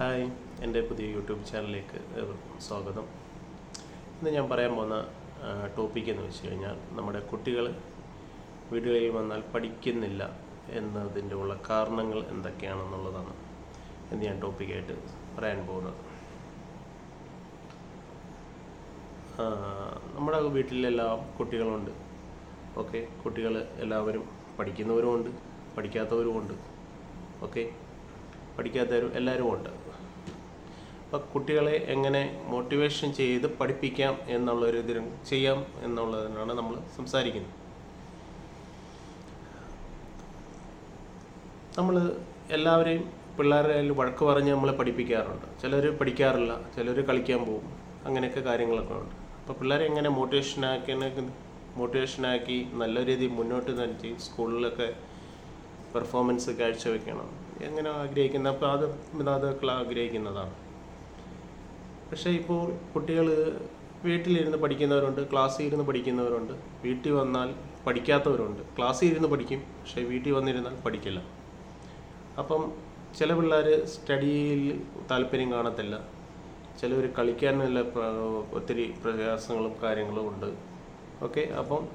Hi എന്റെ പുതിയ YouTube ചാനലിലേക്ക് ഏവർക്കും സ്വാഗതം. ഇന്ന് ഞാൻ പറയാൻ പോകുന്ന ടോപ്പിക് എന്ന് വെച്ച് കഴിഞ്ഞാൽ നമ്മുടെ കുട്ടികൾ വീടുകളിൽ വന്നാൽ പഠിക്കുന്നില്ല എന്നതിന്റെ ഉള്ള കാരണങ്ങൾ എന്തൊക്കെയാണെന്നുള്ളതാണ് എന്ന് ഞാൻ ടോപ്പിക്കായിട്ട് പറയാൻ പോകുന്നത്. നമ്മുടെ വീട്ടിലെല്ലാം കുട്ടികളുണ്ട്. ഓക്കെ കുട്ടികൾ എല്ലാവരും പഠിക്കുന്നവരുമുണ്ട് പഠിക്കാത്തവരുമുണ്ട്. ഓക്കെ പഠിക്കാത്തവരും എല്ലാവരും ഉണ്ട് അപ്പം കുട്ടികളെ എങ്ങനെ മോട്ടിവേഷൻ ചെയ്ത് പഠിപ്പിക്കാം എന്നുള്ളൊരു ഇതിനും ചെയ്യാം എന്നുള്ളതിനാണ് നമ്മൾ സംസാരിക്കുന്നത്. നമ്മൾ എല്ലാവരെയും കയ്യിൽ വഴക്ക് പറഞ്ഞ് നമ്മളെ പഠിപ്പിക്കാറുണ്ട്. ചിലർ പഠിക്കാറില്ല ചിലർ കളിക്കാൻ പോകും അങ്ങനെയൊക്കെ കാര്യങ്ങളൊക്കെ ഉണ്ട്. അപ്പോൾ പിള്ളേരെ എങ്ങനെ മോട്ടിവേഷനാക്കി മോട്ടിവേഷനാക്കി നല്ല രീതിയിൽ മുന്നോട്ട് നയിച്ച് സ്കൂളിലൊക്കെ പെർഫോമൻസ് കാഴ്ചവെക്കണം എങ്ങനെ ആഗ്രഹിക്കുന്ന അപ്പോൾ അത് മിതാതാക്കൾ ആഗ്രഹിക്കുന്നതാണ്. പക്ഷേ ഇപ്പോൾ കുട്ടികൾ വീട്ടിലിരുന്ന് പഠിക്കുന്നവരുണ്ട് ക്ലാസ്സിൽ ഇരുന്ന് പഠിക്കുന്നവരുണ്ട്. വീട്ടിൽ വന്നാൽ പഠിക്കാത്തവരുണ്ട്. ക്ലാസ്സിൽ ഇരുന്ന് പഠിക്കും പക്ഷേ വീട്ടിൽ വന്നിരുന്നാൽ പഠിക്കില്ല. അപ്പം ചില പിള്ളേർ സ്റ്റഡിയിൽ താല്പര്യം കാണത്തില്ല. ചിലവർ കളിക്കാനുള്ള ഒത്തിരി പ്രയാസങ്ങളും കാര്യങ്ങളും ഉണ്ട്. ഓക്കെ അപ്പം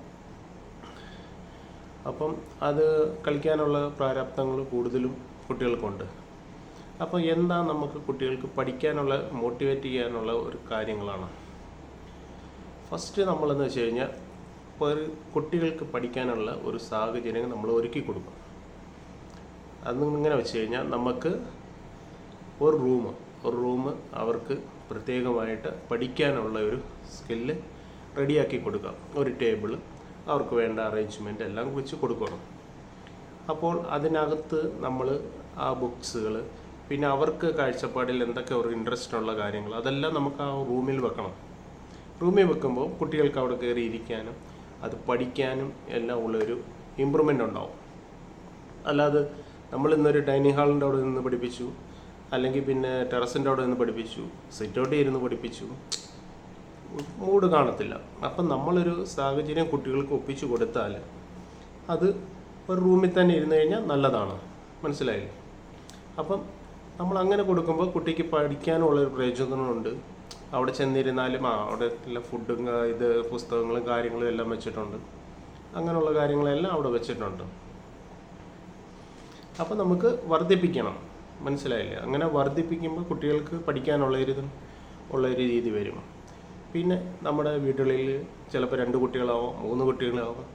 അപ്പം അത് കളിക്കാനുള്ള പ്രാരാബ്ദങ്ങൾ കൂടുതലും കുട്ടികൾക്കുണ്ട്. അപ്പോൾ എന്താ നമുക്ക് കുട്ടികൾക്ക് പഠിക്കാനുള്ള മോട്ടിവേറ്റ് ചെയ്യാനുള്ള ഒരു കാര്യങ്ങളാണ്? ഫസ്റ്റ് നമ്മളെന്ന് വെച്ച് കഴിഞ്ഞാൽ ഒരു കുട്ടികൾക്ക് പഠിക്കാനുള്ള ഒരു സാഹചര്യം നമ്മൾ ഒരുക്കി കൊടുക്കും അതിങ്ങനെ വെച്ച് കഴിഞ്ഞാൽ നമുക്ക് ഒരു റൂം ഒരു റൂം അവർക്ക് പ്രത്യേകമായിട്ട് പഠിക്കാനുള്ള ഒരു സ്കില്ല് റെഡിയാക്കി കൊടുക്കാം. ഒരു ടേബിൾ അവർക്ക് വേണ്ട അറേഞ്ച്മെന്റ് എല്ലാം വെച്ച് കൊടുക്കണം. അപ്പോൾ അതിനകത്ത് നമ്മൾ ആ ബുക്സുകൾ പിന്നെ അവർക്ക് കാഴ്ചപ്പാടിൽ എന്തൊക്കെ ഒരു ഇൻട്രസ്റ്റ് ഉള്ള കാര്യങ്ങൾ അതെല്ലാം നമുക്ക് ആ റൂമിൽ വെക്കണം. റൂമിൽ വെക്കുമ്പോൾ കുട്ടികൾക്ക് അവിടെ കയറി ഇരിക്കാനും അത് പഠിക്കാനും എല്ലാം ഉള്ളൊരു ഇമ്പ്രൂവ്മെന്റ് ഉണ്ടാവും. അല്ലാതെ നമ്മൾ ഇന്നൊരു ഡൈനിങ് ഹാളിന്റെ അവിടെ നിന്ന് പഠിപ്പിച്ചു അല്ലെങ്കിൽ പിന്നെ ടെറസിന്റെ അവിടെ നിന്ന് പഠിപ്പിച്ചു ഔട്ട് ഇരുന്ന് പഠിപ്പിച്ചു മൂഡ് കാണത്തില്ല. അപ്പം നമ്മളൊരു സാഹചര്യം കുട്ടികൾക്ക് ഒപ്പിച്ചു കൊടുത്താൽ അത് ഒരു റൂമിൽ തന്നെ ഇരുന്ന് കഴിഞ്ഞാൽ നല്ലതാണ്. മനസ്സിലായില്ലേ? അപ്പം നമ്മൾ അങ്ങനെ കൊടുക്കുമ്പോൾ കുട്ടിക്ക് പഠിക്കാനുള്ള ഒരു പ്രയോജനമുണ്ട്. അവിടെ ചെന്നിരുന്നാലും ആ അവിടെ ഫുഡും ഇത് പുസ്തകങ്ങളും കാര്യങ്ങളും എല്ലാം വെച്ചിട്ടുണ്ട്. അങ്ങനെയുള്ള കാര്യങ്ങളെല്ലാം അവിടെ വെച്ചിട്ടുണ്ട്. അപ്പം നമുക്ക് വർദ്ധിപ്പിക്കണം. മനസ്സിലായില്ലേ? അങ്ങനെ വർദ്ധിപ്പിക്കുമ്പോൾ കുട്ടികൾക്ക് പഠിക്കാനുള്ള ഒരു ഉള്ള ഒരു രീതി വരും. പിന്നെ നമ്മുടെ വീടുകളിൽ ചിലപ്പോൾ രണ്ട് കുട്ടികളാവാം മൂന്ന് കുട്ടികളാവാം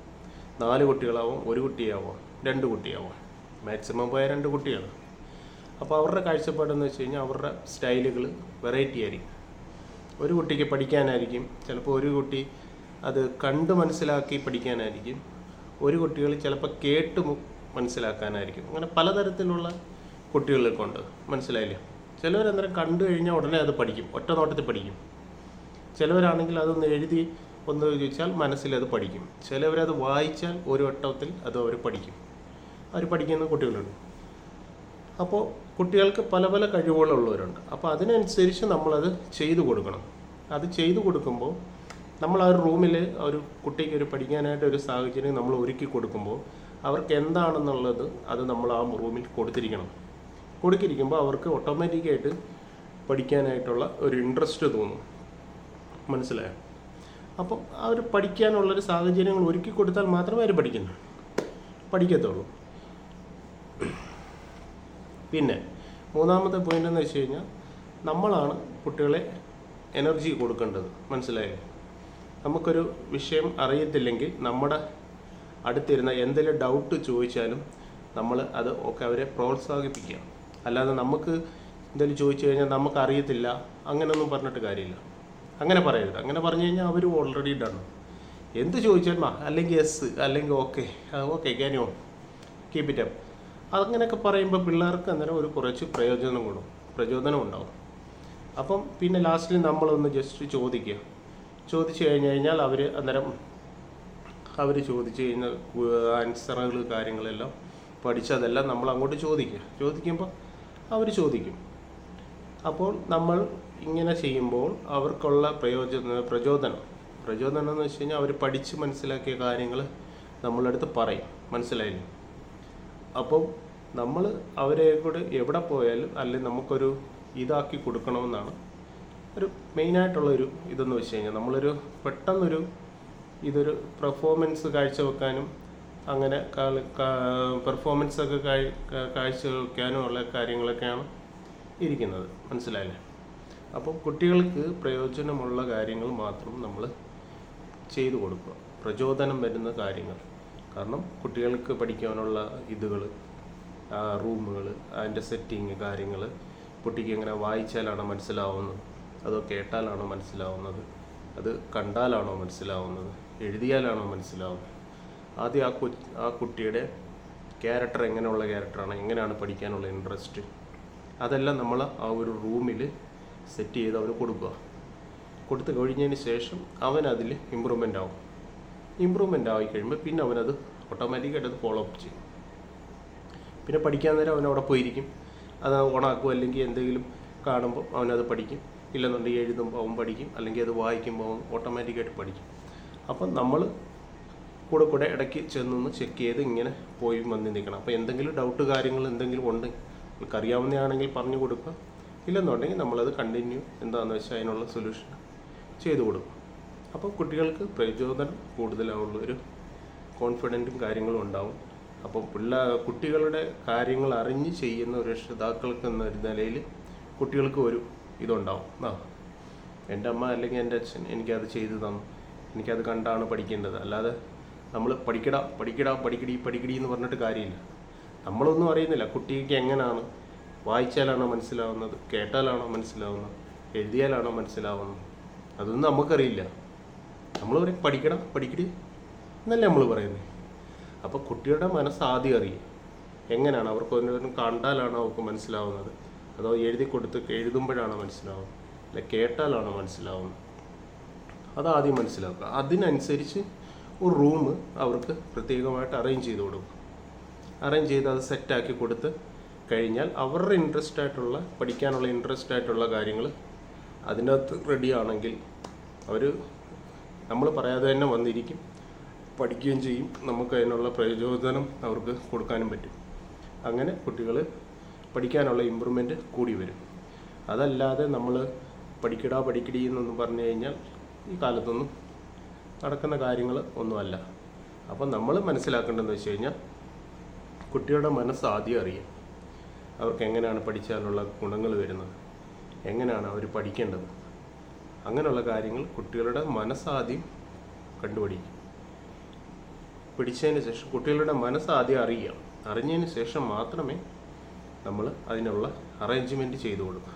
നാല് കുട്ടികളാവാം ഒരു കുട്ടിയാവാം രണ്ട് കുട്ടിയാവാം. മാക്സിമം പോയാൽ രണ്ട് കുട്ടികൾ അപ്പോൾ അവരുടെ കാഴ്ചപ്പാടെന്ന് വെച്ച് കഴിഞ്ഞാൽ അവരുടെ സ്റ്റൈലുകൾ വെറൈറ്റി ആയിരിക്കും. ഒരു കുട്ടിക്ക് പഠിക്കാനായിരിക്കും. ചിലപ്പോൾ ഒരു കുട്ടി അത് കണ്ട് മനസ്സിലാക്കി പഠിക്കാനായിരിക്കും. ഒരു കുട്ടികൾ ചിലപ്പോൾ കേട്ട് മനസ്സിലാക്കാനായിരിക്കും. അങ്ങനെ പലതരത്തിലുള്ള കുട്ടികളൊക്കെ ഉണ്ട് മനസ്സിലായില്ലേ? ചിലവരന്നേരം കണ്ടു കഴിഞ്ഞാൽ ഉടനെ അത് പഠിക്കും. ഒറ്റ നോട്ടത്തിൽ പഠിക്കും. ചിലവരാണെങ്കിൽ അതൊന്ന് എഴുതി ഒന്ന് ചോദിച്ചാൽ മനസ്സിൽ അത് പഠിക്കും. ചിലവരത് വായിച്ചാൽ ഒരു വട്ടത്തിൽ അത് അവർ പഠിക്കും. അവർ പഠിക്കുന്ന കുട്ടികളുണ്ട്. അപ്പോൾ കുട്ടികൾക്ക് പല പല കഴിവുകളുള്ളവരുണ്ട്. അപ്പോൾ അതിനനുസരിച്ച് നമ്മളത് ചെയ്തു കൊടുക്കണം. അത് ചെയ്തു കൊടുക്കുമ്പോൾ നമ്മൾ ആ ഒരു റൂമിൽ ഒരു കുട്ടിക്ക് ഒരു പഠിക്കാനായിട്ട് ഒരു സാഹചര്യം നമ്മൾ ഒരുക്കി കൊടുക്കുമ്പോൾ അവർക്ക് എന്താണെന്നുള്ളത് അത് നമ്മൾ ആ റൂമിൽ കൊടുത്തിരിക്കണം. കൊടുത്തിരിക്കുമ്പോൾ അവർക്ക് ഓട്ടോമാറ്റിക്കായിട്ട് പഠിക്കാനായിട്ടുള്ള ഒരു ഇൻട്രസ്റ്റ് തോന്നും. മനസ്സിലായോ? അപ്പം അവർ പഠിക്കാനുള്ളൊരു സാഹചര്യങ്ങൾ ഒരുക്കി കൊടുത്താൽ മാത്രമേ അവർ പഠിക്കുന്നു പഠിക്കത്തുള്ളൂ. പിന്നെ മൂന്നാമത്തെ പോയിന്റ് എന്ന് വെച്ച് കഴിഞ്ഞാൽ നമ്മളാണ് കുട്ടികളെ എനർജി കൊടുക്കേണ്ടത്. മനസ്സിലായോ? നമുക്കൊരു വിഷയം അറിയത്തില്ലെങ്കിൽ നമ്മുടെ അടുത്തിരുന്ന എന്തെങ്കിലും ഡൗട്ട് ചോദിച്ചാലും നമ്മൾ അത് ഒക്കെ അവരെ പ്രോത്സാഹിപ്പിക്കുക. അല്ലാതെ നമുക്ക് എന്തെങ്കിലും ചോദിച്ചു കഴിഞ്ഞാൽ നമുക്ക് അറിയത്തില്ല. അങ്ങനെയൊന്നും പറഞ്ഞിട്ട് കാര്യമില്ല. അങ്ങനെ പറയരുത്. അങ്ങനെ പറഞ്ഞു കഴിഞ്ഞാൽ അവർ ഓൾറെഡി ഡൺ എന്ത് ചോദിച്ചാലും മാ അല്ലെങ്കിൽ എസ് അല്ലെങ്കിൽ okay okay can you keep it up അങ്ങനെയൊക്കെ പറയുമ്പോൾ പിള്ളേർക്ക് അന്നേരം ഒരു കുറച്ച് പ്രയോജനം കൂടും പ്രചോദനം ഉണ്ടാവും. അപ്പം പിന്നെ ലാസ്റ്റിൽ നമ്മളൊന്ന് ജസ്റ്റ് ചോദിക്കുക. ചോദിച്ചു കഴിഞ്ഞ് കഴിഞ്ഞാൽ അവർ അന്നേരം അവർ ചോദിച്ചു കഴിഞ്ഞാൽ ആൻസറുകൾ കാര്യങ്ങളെല്ലാം പഠിച്ചതെല്ലാം നമ്മൾ അങ്ങോട്ട് ചോദിക്കുക. ചോദിക്കുമ്പോൾ അവർ ചോദിക്കും. അപ്പോൾ നമ്മൾ ഇങ്ങനെ ചെയ്യുമ്പോൾ അവർക്കുള്ള പ്രയോജന പ്രചോദനം. പ്രചോദനം എന്ന് വെച്ച് കഴിഞ്ഞാൽ അവർ പഠിച്ച് മനസ്സിലാക്കിയ കാര്യങ്ങൾ നമ്മളടുത്ത് പറയും. മനസ്സിലായില്ലേ? അപ്പം നമ്മൾ അവരെ കൂടെ എവിടെ പോയാലും അല്ലെങ്കിൽ നമുക്കൊരു ഇതാക്കി കൊടുക്കണമെന്നാണ് ഒരു മെയിനായിട്ടുള്ള ഒരു ഇതെന്ന് വെച്ച് കഴിഞ്ഞാൽ നമ്മളൊരു പെട്ടെന്നൊരു ഇതൊരു പെർഫോമൻസ് കാഴ്ചവെക്കാനും അങ്ങനെ പെർഫോമൻസ് ഒക്കെ കാഴ്ചവെക്കാനും ഉള്ള കാര്യങ്ങളൊക്കെയാണ് ഇരിക്കുന്നത്. മനസ്സിലായില്ലേ? അപ്പോൾ കുട്ടികൾക്ക് പ്രയോജനമുള്ള കാര്യങ്ങൾ മാത്രം നമ്മൾ ചെയ്തു കൊടുക്കുക. പ്രചോദനം വരുന്ന കാര്യങ്ങൾ. കാരണം കുട്ടികൾക്ക് പഠിക്കാനുള്ള ഇതുകൾ റൂമുകൾ അതിന്റെ സെറ്റിങ് കാര്യങ്ങൾ കുട്ടിക്ക് എങ്ങനെ വായിച്ചാലാണോ മനസ്സിലാവുന്നത് അതോ കേട്ടാലാണോ മനസ്സിലാവുന്നത് അത് കണ്ടാലാണോ മനസ്സിലാവുന്നത് എഴുതിയാലാണോ മനസ്സിലാവുന്നത്. ആദ്യം ആ ആ കുട്ടിയുടെ ക്യാരക്ടർ എങ്ങനെയുള്ള ക്യാരക്ടറാണ് എങ്ങനെയാണ് പഠിക്കാനുള്ള ഇൻട്രസ്റ്റ് അതെല്ലാം നമ്മൾ ആ ഒരു റൂമിൽ സെറ്റ് ചെയ്ത് അവന് കൊടുക്കുക. കൊടുത്തു കഴിഞ്ഞതിന് ശേഷം അവൻ അതിൽ ഇമ്പ്രൂവ്മെന്റ് ആവും. ഇമ്പ്രൂവ്മെന്റ് ആയി കഴിയുമ്പോൾ പിന്നെ അവനത് ഓട്ടോമാറ്റിക്കായിട്ട് അത് ഫോളോ അപ്പ് ചെയ്യും. പിന്നെ പഠിക്കാൻ നേരം അവൻ അവിടെ പോയിരിക്കും. അത് ഓണാക്കും അല്ലെങ്കിൽ എന്തെങ്കിലും കാണുമ്പോൾ അവനത് പഠിക്കും. ഇല്ലെന്നുണ്ടെങ്കിൽ എഴുതുമ്പോൾ അവൻ പഠിക്കും അല്ലെങ്കിൽ അത് വായിക്കുമ്പോൾ അവൻ ഓട്ടോമാറ്റിക്കായിട്ട് പഠിക്കും. അപ്പം നമ്മൾ കൂടെ കൂടെ ഇടയ്ക്ക് ചെന്നൊന്ന് ചെക്ക് ചെയ്ത് ഇങ്ങനെ പോയി വന്ന് നിൽക്കണം. അപ്പോൾ എന്തെങ്കിലും ഡൗട്ട് കാര്യങ്ങൾ എന്തെങ്കിലും ഉണ്ടെങ്കിൽ നമുക്ക് അറിയാവുന്നതാണെങ്കിൽ പറഞ്ഞു കൊടുക്കുക. ഇല്ലെന്നുണ്ടെങ്കിൽ നമ്മളത് കണ്ടിന്യൂ എന്താണെന്ന് വെച്ചാൽ അതിനുള്ള സൊല്യൂഷൻ ചെയ്തു കൊടുക്കും അപ്പോൾ കുട്ടികൾക്ക് പ്രചോദനം കൂടുതലാവുള്ള ഒരു കോൺഫിഡന്റും കാര്യങ്ങളും ഉണ്ടാവും. അപ്പോൾ പിള്ളേ കുട്ടികളുടെ കാര്യങ്ങൾ അറിഞ്ഞ് ചെയ്യുന്ന ഒരു രക്ഷിതാക്കൾക്ക് എന്നൊരു നിലയിൽ കുട്ടികൾക്ക് ഒരു ഇതുണ്ടാവും. ആ എന്റെ അമ്മ അല്ലെങ്കിൽ എന്റെ അച്ഛൻ എനിക്കത് ചെയ്തു തന്നു. എനിക്കത് കണ്ടാണ് പഠിക്കേണ്ടത്. അല്ലാതെ നമ്മൾ പഠിക്കടാ പഠിക്കടാ പഠിക്കടി പഠിക്കടി എന്ന് പറഞ്ഞിട്ട് കാര്യമില്ല. നമ്മളൊന്നും അറിയുന്നില്ല കുട്ടിക്ക് എങ്ങനെയാണ് വായിച്ചാലാണോ മനസ്സിലാവുന്നത് കേട്ടാലാണോ മനസ്സിലാവുന്നത് എഴുതിയാലാണോ മനസ്സിലാവുന്നത്. അതൊന്നും നമുക്കറിയില്ല. നമ്മൾ പറയും പഠിക്കണം പഠിക്കടി എന്നല്ലേ നമ്മൾ പറയുന്നത് അപ്പോൾ കുട്ടിയുടെ മനസ്സ് ആദ്യം അറിയും. എങ്ങനെയാണ് അവർക്ക് ഒന്നും കണ്ടാലാണോ അവർക്ക് മനസ്സിലാവുന്നത്. അതോ എഴുതി കൊടുത്ത് എഴുതുമ്പോഴാണോ മനസ്സിലാവുന്നത്. അല്ലെ കേട്ടാലാണോ മനസ്സിലാവുന്നത്. അതാദ്യം മനസ്സിലാക്കുക. അതിനനുസരിച്ച് ഒരു റൂം അവർക്ക് പ്രത്യേകമായിട്ട് അറേഞ്ച് ചെയ്ത് കൊടുക്കും. അറേഞ്ച് ചെയ്ത് അത് സെറ്റാക്കി കൊടുത്ത് കഴിഞ്ഞാൽ അവരുടെ ഇൻട്രസ്റ്റ് ആയിട്ടുള്ള പഠിക്കാനുള്ള ഇൻട്രസ്റ്റ് ആയിട്ടുള്ള കാര്യങ്ങൾ അതിനകത്ത് റെഡിയാണെങ്കിൽ അവർ നമ്മൾ പറയാതെ തന്നെ വന്നിരിക്കും പഠിക്കുകയും ചെയ്യും. നമുക്ക് അതിനുള്ള പ്രചോദനം അവർക്ക് കൊടുക്കാനും പറ്റും. അങ്ങനെ കുട്ടികൾ പഠിക്കാനുള്ള ഇമ്പ്രൂവ്മെന്റ് കൂടി വരും. അതല്ലാതെ നമ്മൾ പഠിക്കടാ പഠിക്കടി എന്നൊന്നും പറഞ്ഞു കഴിഞ്ഞാൽ ഈ കാലത്തൊന്നും നടക്കുന്ന കാര്യങ്ങൾ ഒന്നുമല്ല. അപ്പം നമ്മൾ മനസ്സിലാക്കേണ്ടതെന്ന് വെച്ച് കഴിഞ്ഞാൽ കുട്ടിയുടെ മനസ്സ് ആദ്യം അറിയാം അവർക്ക് എങ്ങനെയാണ് പഠിച്ചാലുള്ള ഗുണങ്ങൾ വരുന്നത് എങ്ങനെയാണ് അവർ പഠിക്കേണ്ടത്. അങ്ങനെയുള്ള കാര്യങ്ങൾ കുട്ടികളുടെ മനസ്സാദ്യം കണ്ടുപിടിക്കും. പിടിച്ചതിന് ശേഷം കുട്ടികളുടെ മനസ്സാദ്യം അറിയാം അറിഞ്ഞതിന് ശേഷം മാത്രമേ നമ്മൾ അതിനുള്ള അറേഞ്ച്മെന്റ് ചെയ്തു കൊടുക്കുക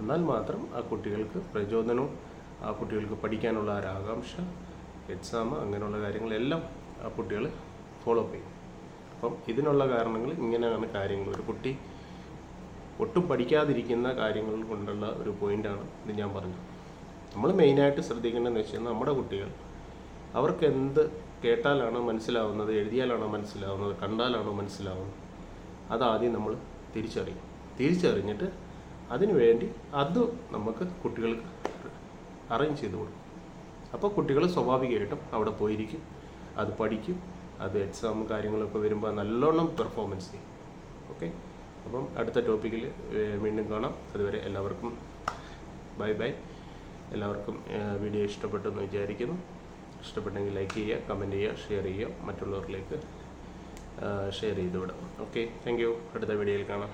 എന്നാൽ മാത്രം ആ കുട്ടികൾക്ക് പ്രചോദനവും ആ കുട്ടികൾക്ക് പഠിക്കാനുള്ള ഒരു ആകാംക്ഷ എക്സാം അങ്ങനെയുള്ള കാര്യങ്ങളെല്ലാം ആ കുട്ടികൾ ഫോളോ അപ്പ് ചെയ്യും. അപ്പം ഇതിനുള്ള കാരണങ്ങൾ ഇങ്ങനെയാണ് കാര്യങ്ങൾ. ഒരു കുട്ടി ഒട്ടും പഠിക്കാതിരിക്കുന്ന കാര്യങ്ങൾ കൊണ്ടുള്ള ഒരു പോയിന്റാണ് ഇത് ഞാൻ പറഞ്ഞത്. നമ്മൾ മെയിനായിട്ട് ശ്രദ്ധിക്കേണ്ടതെന്ന് വെച്ചാൽ നമ്മുടെ കുട്ടികൾ അവർക്ക് എന്ത് കേട്ടാലാണോ മനസ്സിലാവുന്നത് എഴുതിയാലാണോ മനസ്സിലാവുന്നത് കണ്ടാലാണോ മനസ്സിലാവുന്നത് അതാദ്യം നമ്മൾ തിരിച്ചറിയും. തിരിച്ചറിഞ്ഞിട്ട് അതിനു വേണ്ടി അത് നമുക്ക് കുട്ടികൾക്ക് അറേഞ്ച് ചെയ്ത് കൊടുക്കും. അപ്പോൾ കുട്ടികൾ സ്വാഭാവികമായിട്ടും അവിടെ പോയിരിക്കും അത് പഠിക്കും അത് എക്സാം കാര്യങ്ങളൊക്കെ വരുമ്പോൾ നല്ലോണം പെർഫോമൻസ് ചെയ്യും. ഓക്കെ? അപ്പം അടുത്ത ടോപ്പിക്കിൽ വീണ്ടും കാണാം. അതുവരെ എല്ലാവർക്കും ബൈ ബൈ. എല്ലാവർക്കും വീഡിയോ ഇഷ്ടപ്പെട്ടെന്ന് വിചാരിക്കുന്നു. ഇഷ്ടപ്പെട്ടെങ്കിൽ ലൈക്ക് ചെയ്യുക കമന്റ് ചെയ്യുക ഷെയർ ചെയ്യുക. മറ്റുള്ളവരിലേക്ക് ഷെയർ ചെയ്ത് വിടാം ഓക്കെ താങ്ക് യു അടുത്ത വീഡിയോയിൽ കാണാം.